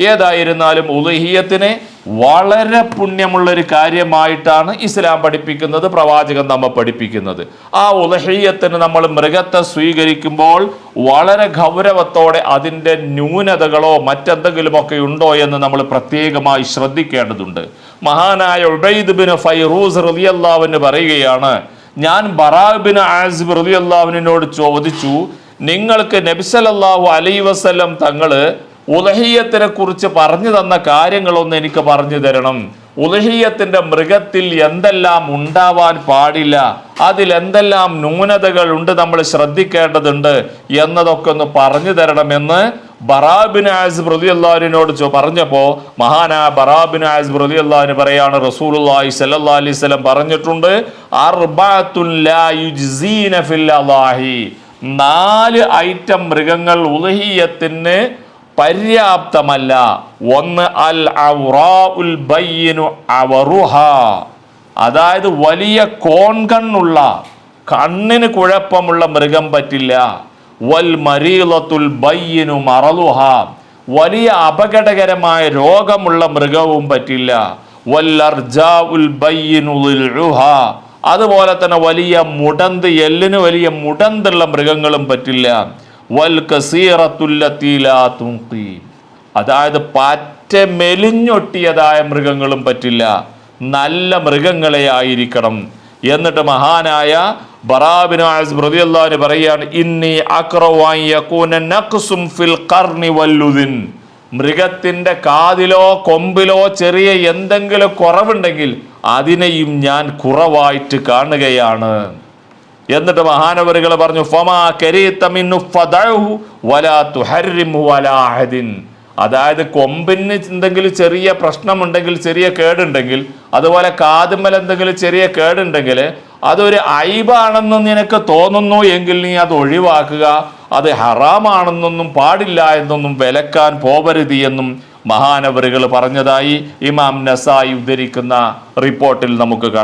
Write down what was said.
ഏതായിരുന്നാലും ഉലഹിയത്തിനെ വളരെ പുണ്യമുള്ളൊരു കാര്യമായിട്ടാണ് ഇസ്ലാം പഠിപ്പിക്കുന്നത് പ്രവാചകൻ നമ്മെ പഠിപ്പിക്കുന്നത്. ആ ഉലഹിയത്തിന് നമ്മൾ മൃഗത്തെ സ്വീകരിക്കുമ്പോൾ വളരെ ഗൗരവത്തോടെ അതിന്റെ ന്യൂനതകളോ മറ്റെന്തെങ്കിലുമൊക്കെ ഉണ്ടോ എന്ന് നമ്മൾ പ്രത്യേകമായി ശ്രദ്ധിക്കേണ്ടതുണ്ട്. മഹാനായ ഉബൈദ് ബിൻ ഫൈറൂസ് റലിയല്ലാവിന് പറയുകയാണ് ഞാൻ ബറാബിൻ ആസിബ് റലിയല്ലാവിനോട് ചോദിച്ചു നിങ്ങൾക്ക് നബിസലല്ലാഹു അലൈ വസല്ലം തങ്ങൾ ഉലഹിയത്തിനെ കുറിച്ച് പറഞ്ഞു തന്ന കാര്യങ്ങളൊന്ന് എനിക്ക് പറഞ്ഞു തരണം. ഉലഹിയത്തിന്റെ മൃഗത്തിൽ എന്തെല്ലാം ഉണ്ടാവാൻ പാടില്ല അതിൽ എന്തെല്ലാം ന്യൂനതകൾ ഉണ്ട് നമ്മൾ ശ്രദ്ധിക്കേണ്ടതുണ്ട് എന്നതൊക്കെ ഒന്ന് പറഞ്ഞു തരണമെന്ന് ബറാബിൻ ആസ് റലി അള്ളാഹിനോട് ചോ പറഞ്ഞപ്പോ മഹാനാ ബറാബിൻ ആസ് പറയാണ് റസൂലുള്ളാഹി സല്ലല്ലാഹു അലൈഹി പറഞ്ഞിട്ടുണ്ട് ലാ യുജ്സീന നാല് ഐറ്റം മൃഗങ്ങൾ ഉലഹിയത്തിന് പര്യാപ്തമല്ല. ഒന്ന് അൽ അവറുഹ. അതായത് വലിയ കോൺകണ്ണുള്ള കണ്ണിന് കുഴപ്പമുള്ള മൃഗം പറ്റില്ല. വൽ മരീലത്തുൽ ബയ്യനു മറലുഹ. വലിയ അപകടകരമായ രോഗമുള്ള മൃഗവും പറ്റില്ല. അതുപോലെ തന്നെ വലിയ മുടന്ത് എല്ലിന് വലിയ മുടന്തുള്ള മൃഗങ്ങളും പറ്റില്ല. വൽ. അതായത് പറ്റ മെലിഞ്ഞൊട്ടിയതായ മൃഗങ്ങളും പറ്റില്ല. നല്ല മൃഗങ്ങളെ ആയിരിക്കണം എന്നിട്ട് മഹാനായ ബറാബിന് റളിയല്ലാഹു പറയാണ് ഇന്നി ഫിൽ മൃഗത്തിന്റെ കാതിലോ കൊമ്പിലോ ചെറിയ എന്തെങ്കിലും കുറവുണ്ടെങ്കിൽ അതിനെയും ഞാൻ കുറവായിട്ട് കാണുകയാണ്. എന്നിട്ട് മഹാനവറുകൾ പറഞ്ഞു അതായത് കൊമ്പിന് എന്തെങ്കിലും ചെറിയ പ്രശ്നമുണ്ടെങ്കിൽ ചെറിയ കേടുണ്ടെങ്കിൽ അതുപോലെ കാതുമ്മൽ എന്തെങ്കിലും ചെറിയ കേടുണ്ടെങ്കിൽ അതൊരു ഐബാണെന്ന് നിനക്ക് തോന്നുന്നു എങ്കിൽ നീ അത് ഒഴിവാക്കുക. അത് ഹറാമാണെന്നൊന്നും പാടില്ല എന്നൊന്നും വിലക്കാൻ പോവരുത് എന്നും മഹാനവറുകൾ പറഞ്ഞതായി ഇമാം നസായി ഉദ്ധരിക്കുന്ന റിപ്പോർട്ടിൽ നമുക്ക്